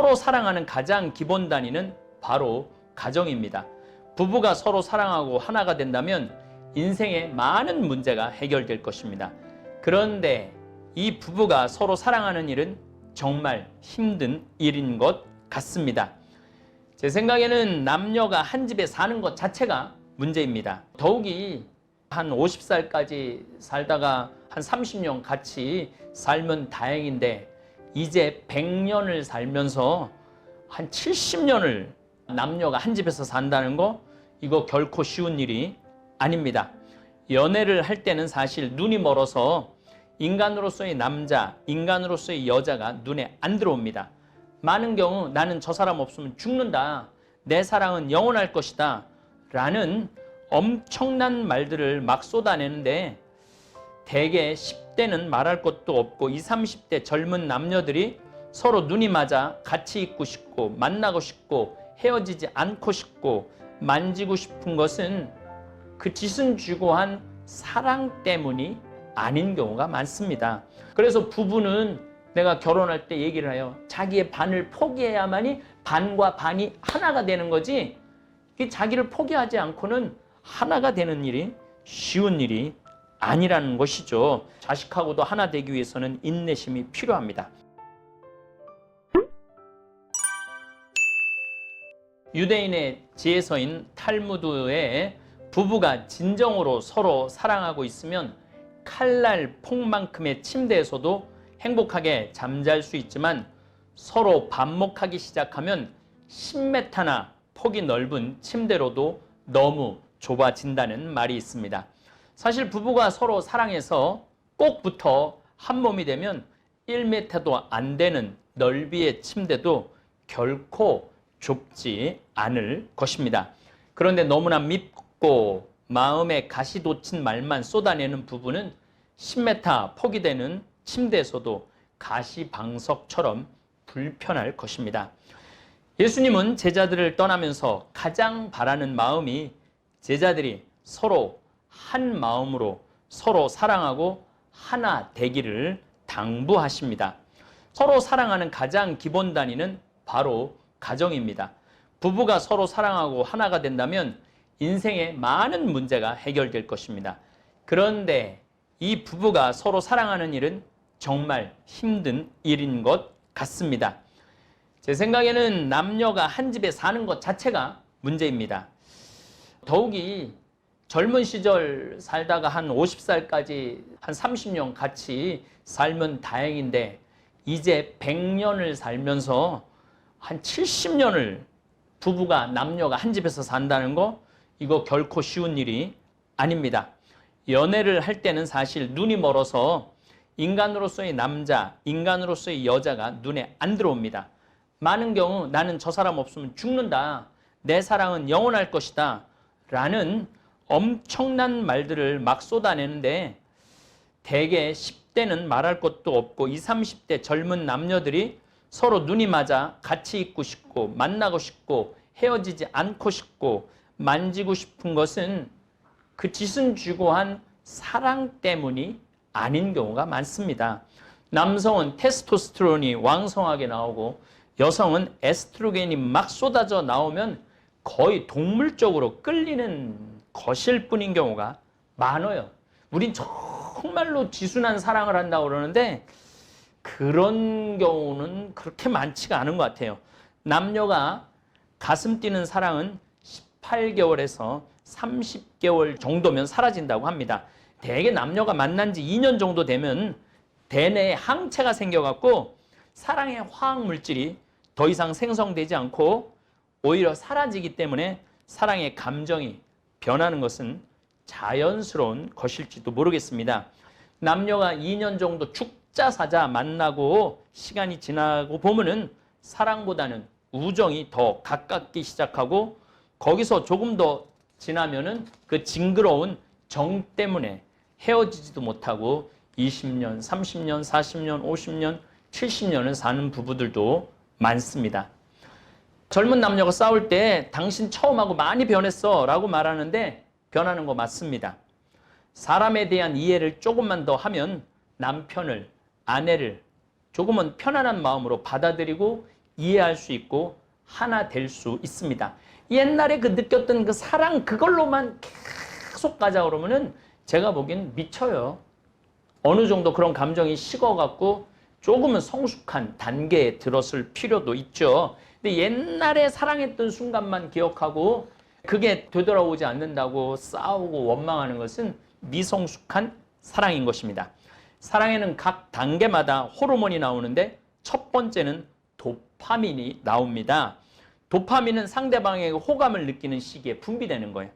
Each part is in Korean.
서로 사랑하는 가장 기본 단위는 바로 가정입니다. 부부가 서로 사랑하고 하나가 된다면 인생의 많은 문제가 해결될 것입니다. 그런데 이 부부가 서로 사랑하는 일은 정말 힘든 일인 것 같습니다. 제 생각에는 남녀가 한 집에 사는 것 자체가 문제입니다. 더욱이 한 50살까지 살다가 한 30년 같이 살면 다행인데 이제 100년을 살면서 한 70년을 남녀가 한 집에서 산다는 거 이거 결코 쉬운 일이 아닙니다. 연애를 할 때는 사실 눈이 멀어서 인간으로서의 남자, 인간으로서의 여자가 눈에 안 들어옵니다. 많은 경우 나는 저 사람 없으면 죽는다. 내 사랑은 영원할 것이다. 라는 엄청난 말들을 막 쏟아내는데 대개 10 대는 말할 것도 없고 20, 30대 젊은 남녀들이 서로 눈이 맞아 같이 있고 싶고 만나고 싶고 헤어지지 않고 싶고 만지고 싶은 것은 그 짓은 주고 한 사랑 때문이 아닌 경우가 많습니다. 그래서 부부는 내가 결혼할 때 얘기를 해요. 자기의 반을 포기해야만이 반과 반이 하나가 되는 거지. 이 자기를 포기하지 않고는 하나가 되는 일이 쉬운 일이 아니라는 것이죠. 자식하고도 하나 되기 위해서는 인내심이 필요합니다. 유대인의 지혜서인 탈무드에 부부가 진정으로 서로 사랑하고 있으면 칼날 폭만큼의 침대에서도 행복하게 잠잘 수 있지만 서로 반목하기 시작하면 10m나 폭이 넓은 침대로도 너무 좁아진다는 말이 있습니다. 사실 부부가 서로 사랑해서 꼭 붙어 한 몸이 되면 1m도 안 되는 넓이의 침대도 결코 좁지 않을 것입니다. 그런데 너무나 밉고 마음에 가시 돋친 말만 쏟아내는 부부는 10m 폭이 되는 침대에서도 가시방석처럼 불편할 것입니다. 예수님은 제자들을 떠나면서 가장 바라는 마음이 제자들이 서로 한 마음으로 서로 사랑하고 하나 되기를 당부하십니다. 서로 사랑하는 가장 기본 단위는 바로 가정입니다. 부부가 서로 사랑하고 하나가 된다면 인생의 많은 문제가 해결될 것입니다. 그런데 이 부부가 서로 사랑하는 일은 정말 힘든 일인 것 같습니다. 제 생각에는 남녀가 한 집에 사는 것 자체가 문제입니다. 더욱이 젊은 시절 살다가 한 50살까지 한 30년 같이 살면 다행인데 이제 100년을 살면서 한 70년을 부부가 남녀가 한 집에서 산다는 거 이거 결코 쉬운 일이 아닙니다. 연애를 할 때는 사실 눈이 멀어서 인간으로서의 남자, 인간으로서의 여자가 눈에 안 들어옵니다. 많은 경우 나는 저 사람 없으면 죽는다. 내 사랑은 영원할 것이다. 라는 엄청난 말들을 막 쏟아내는데 대개 10대는 말할 것도 없고 20, 30대 젊은 남녀들이 서로 눈이 맞아 같이 있고 싶고 만나고 싶고 헤어지지 않고 싶고 만지고 싶은 것은 그 짓은 주고 한 사랑 때문이 아닌 경우가 많습니다. 남성은 테스토스테론이 왕성하게 나오고 여성은 에스트로겐이 막 쏟아져 나오면 거의 동물적으로 끌리는 것일 뿐인 경우가 많아요. 우린 정말로 지순한 사랑을 한다고 그러는데 그런 경우는 그렇게 많지가 않은 것 같아요. 남녀가 가슴 뛰는 사랑은 18개월에서 30개월 정도면 사라진다고 합니다. 대개 남녀가 만난 지 2년 정도 되면 대뇌에 항체가 생겨갖고 사랑의 화학 물질이 더 이상 생성되지 않고 오히려 사라지기 때문에 사랑의 감정이 변하는 것은 자연스러운 것일지도 모르겠습니다. 남녀가 2년 정도 죽자 사자 만나고 시간이 지나고 보면은 사랑보다는 우정이 더 가깝기 시작하고 거기서 조금 더 지나면은 그 징그러운 정 때문에 헤어지지도 못하고 20년, 30년, 40년, 50년, 70년을 사는 부부들도 많습니다. 젊은 남녀가 싸울 때 당신 처음하고 많이 변했어 라고 말하는데 변하는 거 맞습니다. 사람에 대한 이해를 조금만 더 하면 남편을, 아내를 조금은 편안한 마음으로 받아들이고 이해할 수 있고 하나 될 수 있습니다. 옛날에 그 느꼈던 그 사랑 그걸로만 계속 가자 그러면은 제가 보기엔 미쳐요. 어느 정도 그런 감정이 식어갖고 조금은 성숙한 단계에 들었을 필요도 있죠. 근데 옛날에 사랑했던 순간만 기억하고 그게 되돌아오지 않는다고 싸우고 원망하는 것은 미성숙한 사랑인 것입니다. 사랑에는 각 단계마다 호르몬이 나오는데 첫 번째는 도파민이 나옵니다. 도파민은 상대방에게 호감을 느끼는 시기에 분비되는 거예요.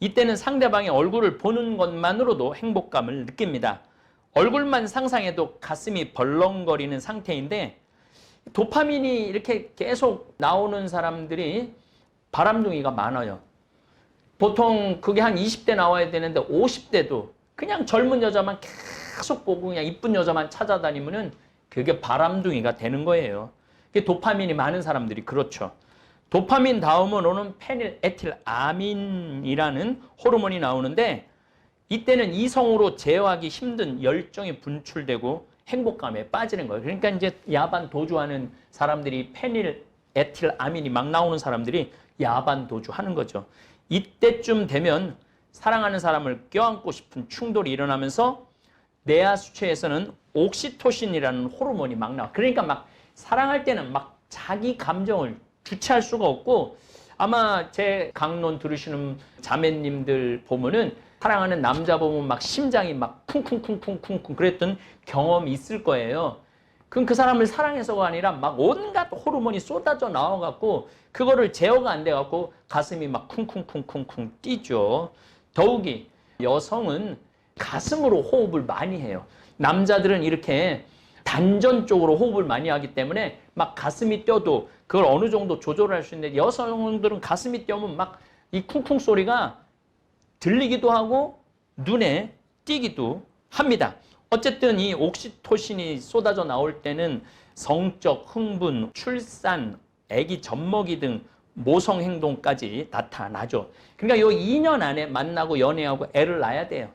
이때는 상대방의 얼굴을 보는 것만으로도 행복감을 느낍니다. 얼굴만 상상해도 가슴이 벌렁거리는 상태인데 도파민이 이렇게 계속 나오는 사람들이 바람둥이가 많아요. 보통 그게 한 20대 나와야 되는데 50대도 그냥 젊은 여자만 계속 보고 그냥 이쁜 여자만 찾아다니면은 그게 바람둥이가 되는 거예요. 그게 도파민이 많은 사람들이 그렇죠. 도파민 다음은 오는 페닐에틸아민이라는 호르몬이 나오는데 이때는 이성으로 제어하기 힘든 열정이 분출되고 행복감에 빠지는 거예요. 그러니까 이제 야반 도주하는 사람들이 페닐 에틸 아민이 막 나오는 사람들이 야반 도주하는 거죠. 이때쯤 되면 사랑하는 사람을 껴안고 싶은 충돌이 일어나면서 뇌하 수체에서는 옥시토신이라는 호르몬이 막 나와. 그러니까 막 사랑할 때는 막 자기 감정을 주체할 수가 없고 아마 제 강론 들으시는 자매님들 보면은 사랑하는 남자 보면 막 심장이 막 쿵쿵쿵쿵쿵쿵 그랬던 경험이 있을 거예요. 그럼 그 사람을 사랑해서가 아니라 막 온갖 호르몬이 쏟아져 나와갖고 그거를 제어가 안 돼갖고 가슴이 막 쿵쿵쿵쿵쿵 뛰죠. 더욱이 여성은 가슴으로 호흡을 많이 해요. 남자들은 이렇게 단전 쪽으로 호흡을 많이 하기 때문에 막 가슴이 뛰어도 그걸 어느 정도 조절할 수 있는데 여성들은 가슴이 뛰면 막 이 쿵쿵 소리가 들리기도 하고 눈에 띄기도 합니다. 어쨌든 이 옥시토신이 쏟아져 나올 때는 성적 흥분, 출산, 아기 젖먹이 등 모성 행동까지 나타나죠. 그러니까 요 2년 안에 만나고 연애하고 애를 낳아야 돼요.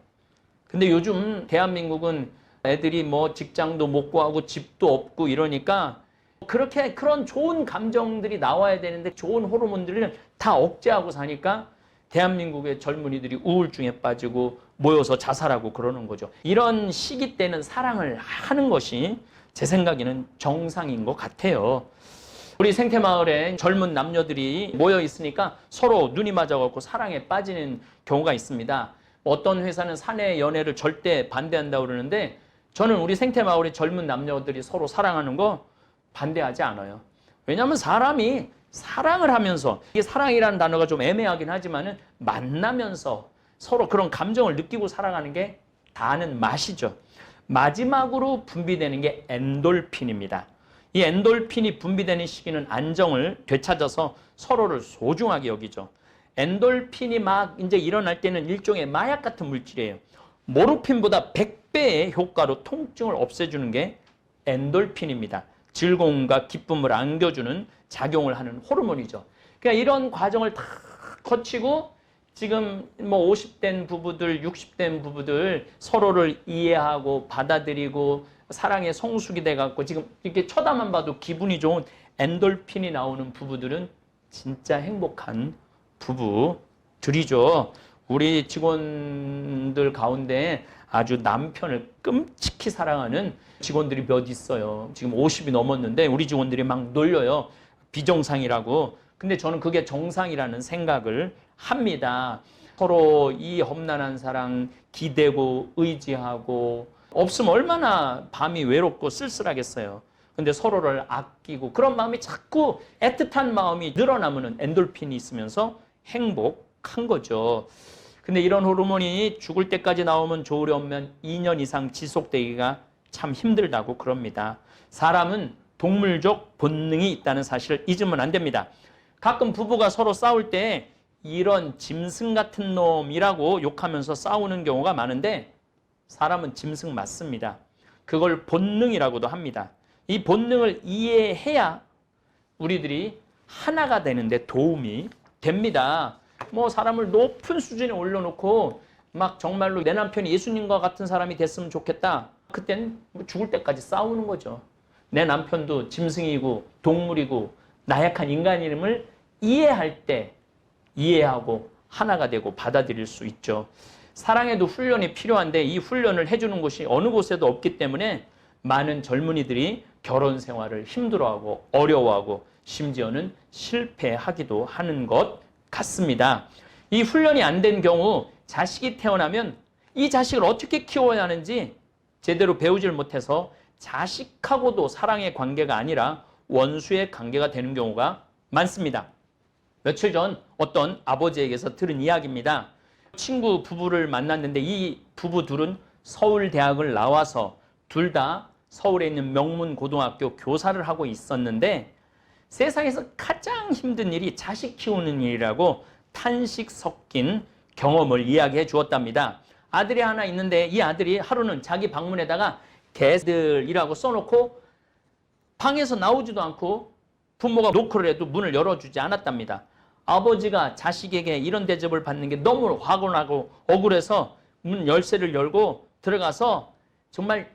근데 요즘 대한민국은 애들이 뭐 직장도 못 구하고 집도 없고 이러니까 그렇게 그런 좋은 감정들이 나와야 되는데 좋은 호르몬들을 다 억제하고 사니까 대한민국의 젊은이들이 우울증에 빠지고 모여서 자살하고 그러는 거죠. 이런 시기 때는 사랑을 하는 것이 제 생각에는 정상인 것 같아요. 우리 생태마을에 젊은 남녀들이 모여 있으니까 서로 눈이 맞아갖고 사랑에 빠지는 경우가 있습니다. 어떤 회사는 사내 연애를 절대 반대한다고 그러는데 저는 우리 생태마을의 젊은 남녀들이 서로 사랑하는 거 반대하지 않아요. 왜냐하면 사람이 사랑을 하면서 이게 사랑이라는 단어가 좀 애매하긴 하지만은 만나면서 서로 그런 감정을 느끼고 살아가는 게 다는 맛이죠. 마지막으로 분비되는 게 엔돌핀입니다. 이 엔돌핀이 분비되는 시기는 안정을 되찾아서 서로를 소중하게 여기죠. 엔돌핀이 막 이제 일어날 때는 일종의 마약 같은 물질이에요. 모르핀보다 100배의 효과로 통증을 없애주는 게 엔돌핀입니다. 즐거움과 기쁨을 안겨주는 작용을 하는 호르몬이죠. 그러니까 이런 과정을 다 거치고 지금 뭐 50된 부부들, 60된 부부들 서로를 이해하고 받아들이고 사랑의 성숙이 돼 갖고 지금 이렇게 쳐다만 봐도 기분이 좋은 엔돌핀이 나오는 부부들은 진짜 행복한 부부들이죠. 우리 직원들 가운데 아주 남편을 끔찍히 사랑하는 직원들이 몇 있어요. 지금 50이 넘었는데 우리 직원들이 막 놀려요. 비정상이라고. 근데 저는 그게 정상이라는 생각을 합니다. 서로 이 험난한 사랑 기대고 의지하고 없으면 얼마나 밤이 외롭고 쓸쓸하겠어요. 근데 서로를 아끼고 그런 마음이 자꾸 애틋한 마음이 늘어나면 엔돌핀이 있으면서 행복한 거죠. 근데 이런 호르몬이 죽을 때까지 나오면 좋으려면 2년 이상 지속되기가 참 힘들다고 그럽니다. 사람은 동물적 본능이 있다는 사실을 잊으면 안 됩니다. 가끔 부부가 서로 싸울 때 이런 짐승 같은 놈이라고 욕하면서 싸우는 경우가 많은데 사람은 짐승 맞습니다. 그걸 본능이라고도 합니다. 이 본능을 이해해야 우리들이 하나가 되는데 도움이 됩니다. 뭐 사람을 높은 수준에 올려놓고 막 정말로 내 남편이 예수님과 같은 사람이 됐으면 좋겠다. 그땐 뭐 죽을 때까지 싸우는 거죠. 내 남편도 짐승이고 동물이고 나약한 인간임을 이해할 때 이해하고 하나가 되고 받아들일 수 있죠. 사랑에도 훈련이 필요한데 이 훈련을 해주는 곳이 어느 곳에도 없기 때문에 많은 젊은이들이 결혼 생활을 힘들어하고 어려워하고 심지어는 실패하기도 하는 것 같습니다. 이 훈련이 안 된 경우 자식이 태어나면 이 자식을 어떻게 키워야 하는지 제대로 배우질 못해서 자식하고도 사랑의 관계가 아니라 원수의 관계가 되는 경우가 많습니다. 며칠 전 어떤 아버지에게서 들은 이야기입니다. 친구 부부를 만났는데 이 부부 둘은 서울대학을 나와서 둘 다 서울에 있는 명문 고등학교 교사를 하고 있었는데 세상에서 가장 힘든 일이 자식 키우는 일이라고 탄식 섞인 경험을 이야기해 주었답니다. 아들이 하나 있는데 이 아들이 하루는 자기 방문에다가 개들이라고 써놓고 방에서 나오지도 않고 부모가 노크를 해도 문을 열어주지 않았답니다. 아버지가 자식에게 이런 대접을 받는 게 너무 화가 나고 억울해서 문 열쇠를 열고 들어가서 정말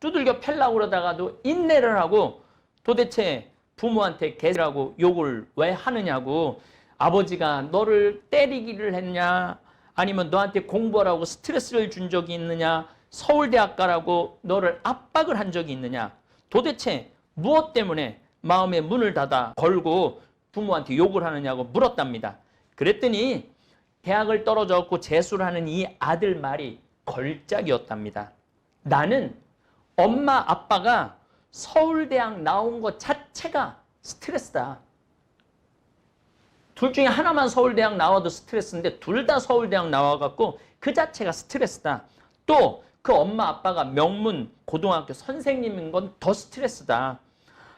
두들겨 팰라고 그러다가도 인내를 하고 도대체 부모한테 개라고 욕을 왜 하느냐고 아버지가 너를 때리기를 했냐 아니면 너한테 공부하라고 스트레스를 준 적이 있느냐 서울대학 가라고 너를 압박을 한 적이 있느냐 도대체 무엇 때문에 마음에 문을 닫아 걸고 부모한테 욕을 하느냐고 물었답니다. 그랬더니 대학을 떨어졌고 재수를 하는 이 아들 말이 걸작이었답니다. 나는 엄마 아빠가 서울대학 나온 것 자체가 스트레스다. 둘 중에 하나만 서울대학 나와도 스트레스인데 둘 다 서울대학 나와갖고 그 자체가 스트레스다. 또 그 엄마 아빠가 명문 고등학교 선생님인 건 더 스트레스다.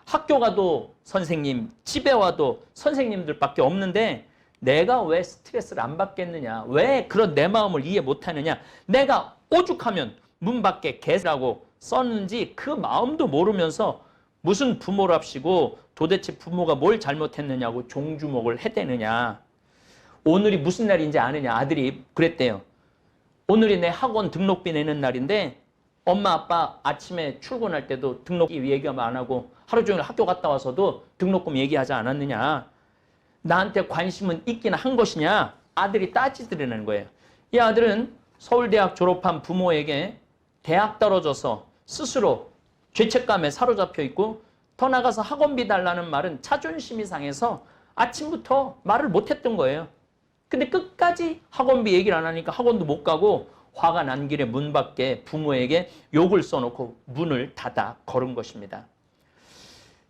학교 가도 선생님, 집에 와도 선생님들밖에 없는데 내가 왜 스트레스를 안 받겠느냐? 왜 그런 내 마음을 이해 못 하느냐? 내가 오죽하면 문 밖에 개라고 썼는지 그 마음도 모르면서 무슨 부모랍시고 도대체 부모가 뭘 잘못했느냐고 종주목을 해대느냐. 오늘이 무슨 날인지 아느냐. 아들이 그랬대요. 오늘이 내 학원 등록비 내는 날인데 엄마 아빠 아침에 출근할 때도 등록비 얘기하면 안 하고 하루 종일 학교 갔다 와서도 등록금 얘기하지 않았느냐. 나한테 관심은 있긴 한 것이냐. 아들이 따지드리는 거예요. 이 아들은 서울대학 졸업한 부모에게 대학 떨어져서 스스로 죄책감에 사로잡혀 있고 더 나가서 학원비 달라는 말은 자존심이 상해서 아침부터 말을 못했던 거예요. 근데 끝까지 학원비 얘기를 안 하니까 학원도 못 가고 화가 난 길에 문 밖에 부모에게 욕을 써놓고 문을 닫아 걸은 것입니다.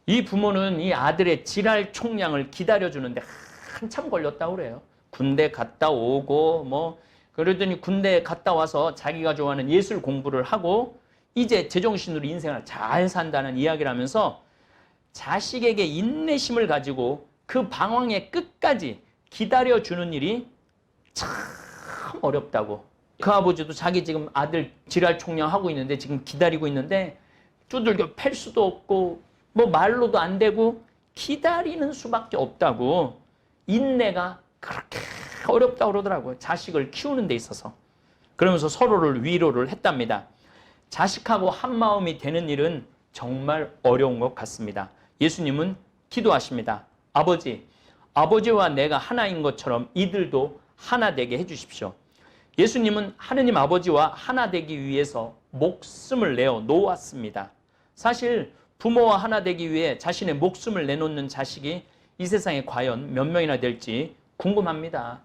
이 부모는 이 아들의 지랄 총량을 기다려주는데 한참 걸렸다고 그래요. 군대 갔다 오고 뭐 그러더니 군대 갔다 와서 자기가 좋아하는 예술 공부를 하고 이제 제정신으로 인생을 잘 산다는 이야기를 하면서 자식에게 인내심을 가지고 그 방황의 끝까지 기다려주는 일이 참 어렵다고. 그 아버지도 자기 지금 아들 지랄 총량 하고 있는데 지금 기다리고 있는데 두들겨 팰 수도 없고 뭐 말로도 안 되고 기다리는 수밖에 없다고. 인내가 그렇게 어렵다고 그러더라고요. 자식을 키우는 데 있어서. 그러면서 서로를 위로를 했답니다. 자식하고 한 마음이 되는 일은 정말 어려운 것 같습니다. 예수님은 기도하십니다. 아버지, 아버지와 내가 하나인 것처럼 이들도 하나 되게 해주십시오. 예수님은 하느님 아버지와 하나 되기 위해서 목숨을 내어 놓았습니다. 사실 부모와 하나 되기 위해 자신의 목숨을 내놓는 자식이 이 세상에 과연 몇 명이나 될지 궁금합니다.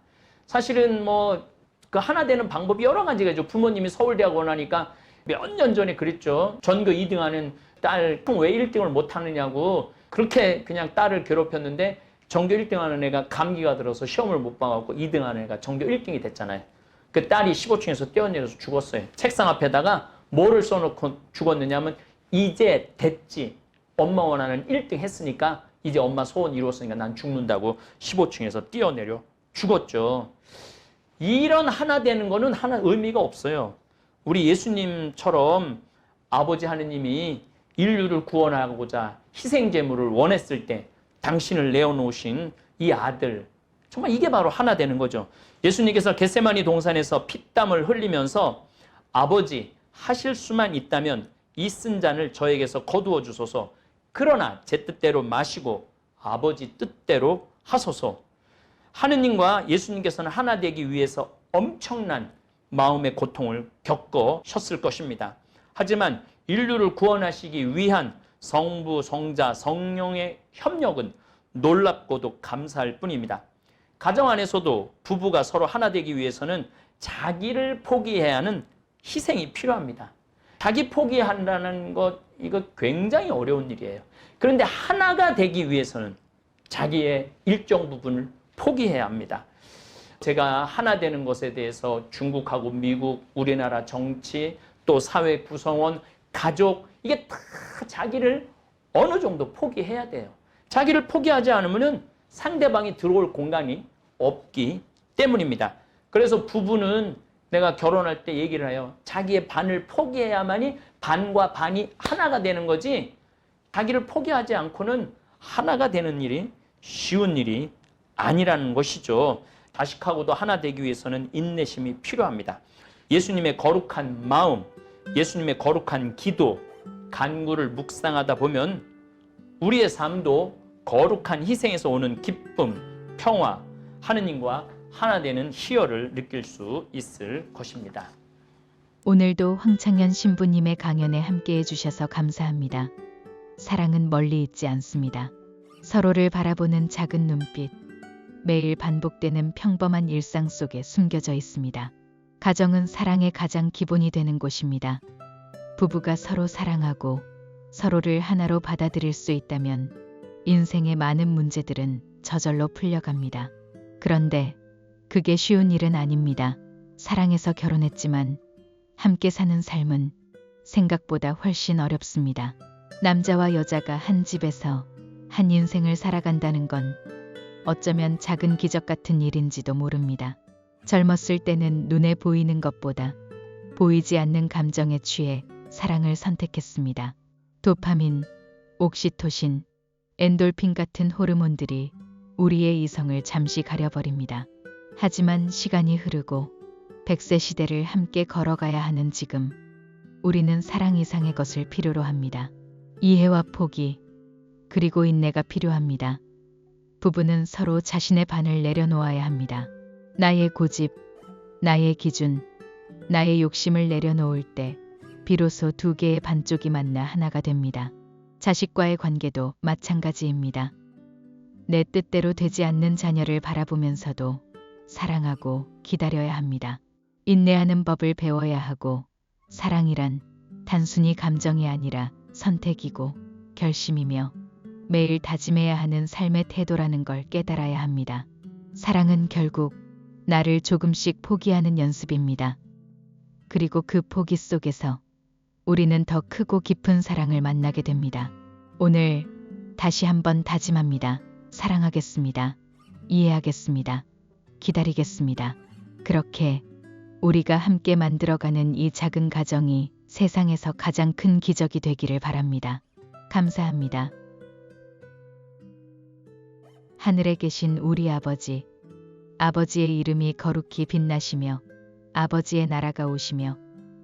사실은 뭐 그 하나 되는 방법이 여러 가지가 있죠. 부모님이 서울대학 원하니까 몇 년 전에 그랬죠. 전교 2등하는 딸 왜 1등을 못 하느냐고 그렇게 그냥 딸을 괴롭혔는데 전교 1등하는 애가 감기가 들어서 시험을 못 봐갖고 2등하는 애가 전교 1등이 됐잖아요. 그 딸이 15층에서 뛰어내려서 죽었어요. 책상 앞에다가 뭐를 써놓고 죽었느냐면 이제 됐지. 엄마 원하는 1등 했으니까 이제 엄마 소원 이루었으니까 난 죽는다고 15층에서 뛰어내려 죽었죠. 이런 하나 되는 거는 하나 의미가 없어요. 우리 예수님처럼 아버지 하느님이 인류를 구원하고자 희생 제물을 원했을 때 당신을 내어놓으신 이 아들 정말 이게 바로 하나 되는 거죠. 예수님께서 겟세마니 동산에서 피땀을 흘리면서 아버지 하실 수만 있다면 이 쓴 잔을 저에게서 거두어 주소서 그러나 제 뜻대로 마시고 아버지 뜻대로 하소서. 하느님과 예수님께서는 하나 되기 위해서 엄청난 마음의 고통을 겪으셨을 것입니다. 하지만 인류를 구원하시기 위한 성부, 성자, 성령의 협력은 놀랍고도 감사할 뿐입니다. 가정 안에서도 부부가 서로 하나 되기 위해서는 자기를 포기해야 하는 희생이 필요합니다. 자기 포기한다는 것, 이거 굉장히 어려운 일이에요. 그런데 하나가 되기 위해서는 자기의 일정 부분을 포기해야 합니다. 제가 하나 되는 것에 대해서 중국하고 미국, 우리나라 정치, 또 사회 구성원, 가족, 이게 다 자기를 어느 정도 포기해야 돼요. 자기를 포기하지 않으면 상대방이 들어올 공간이 없기 때문입니다. 그래서 부부는 내가 결혼할 때 얘기를 해요. 자기의 반을 포기해야만이 반과 반이 하나가 되는 거지 자기를 포기하지 않고는 하나가 되는 일이 쉬운 일이 아니라는 것이죠. 자식하고도 하나 되기 위해서는 인내심이 필요합니다. 예수님의 거룩한 마음, 예수님의 거룩한 기도, 간구를 묵상하다 보면 우리의 삶도 거룩한 희생에서 오는 기쁨, 평화, 하느님과 하나 되는 희열을 느낄 수 있을 것입니다. 오늘도 황창현 신부님의 강연에 함께 해 주셔서 감사합니다. 사랑은 멀리 있지 않습니다. 서로를 바라보는 작은 눈빛, 매일 반복되는 평범한 일상 속에 숨겨져 있습니다. 가정은 사랑의 가장 기본이 되는 곳입니다. 부부가 서로 사랑하고 서로를 하나로 받아들일 수 있다면 인생의 많은 문제들은 저절로 풀려갑니다. 그런데 그게 쉬운 일은 아닙니다. 사랑해서 결혼했지만 함께 사는 삶은 생각보다 훨씬 어렵습니다. 남자와 여자가 한 집에서 한 인생을 살아간다는 건 어쩌면 작은 기적 같은 일인지도 모릅니다. 젊었을 때는 눈에 보이는 것보다 보이지 않는 감정에 취해 사랑을 선택했습니다. 도파민, 옥시토신, 엔돌핀 같은 호르몬들이 우리의 이성을 잠시 가려버립니다. 하지만 시간이 흐르고 100세 시대를 함께 걸어가야 하는 지금 우리는 사랑 이상의 것을 필요로 합니다. 이해와 포기, 그리고 인내가 필요합니다. 부부는 서로 자신의 반을 내려놓아야 합니다. 나의 고집, 나의 기준, 나의 욕심을 내려놓을 때 비로소 두 개의 반쪽이 만나 하나가 됩니다. 자식과의 관계도 마찬가지입니다. 내 뜻대로 되지 않는 자녀를 바라보면서도 사랑하고 기다려야 합니다. 인내하는 법을 배워야 하고 사랑이란 단순히 감정이 아니라 선택이고 결심이며 매일 다짐해야 하는 삶의 태도라는 걸 깨달아야 합니다. 사랑은 결국 나를 조금씩 포기하는 연습입니다. 그리고 그 포기 속에서 우리는 더 크고 깊은 사랑을 만나게 됩니다. 오늘 다시 한번 다짐합니다. 사랑하겠습니다. 이해하겠습니다. 기다리겠습니다. 그렇게 우리가 함께 만들어가는 이 작은 가정이 세상에서 가장 큰 기적이 되기를 바랍니다. 감사합니다. 하늘에 계신 우리 아버지, 아버지의 이름이 거룩히 빛나시며 아버지의 나라가 오시며